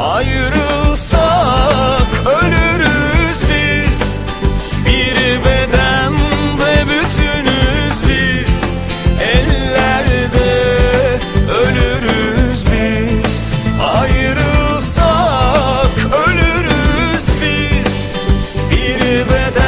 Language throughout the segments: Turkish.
Ayrılsak ölürüz biz. Bir bedende bütünüz biz. Ellerde ölürüz biz. Ayrılsak ölürüz biz. Bir bedende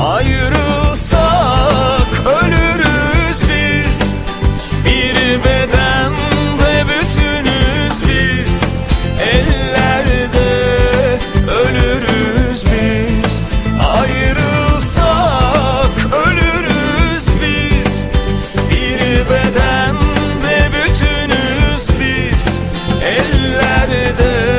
Ayrılsak ölürüz biz. Bir bedende bütünüz biz. Ellerde ölürüz biz. Ayrılsak ölürüz biz. Bir bedende bütünüz biz. Ellerde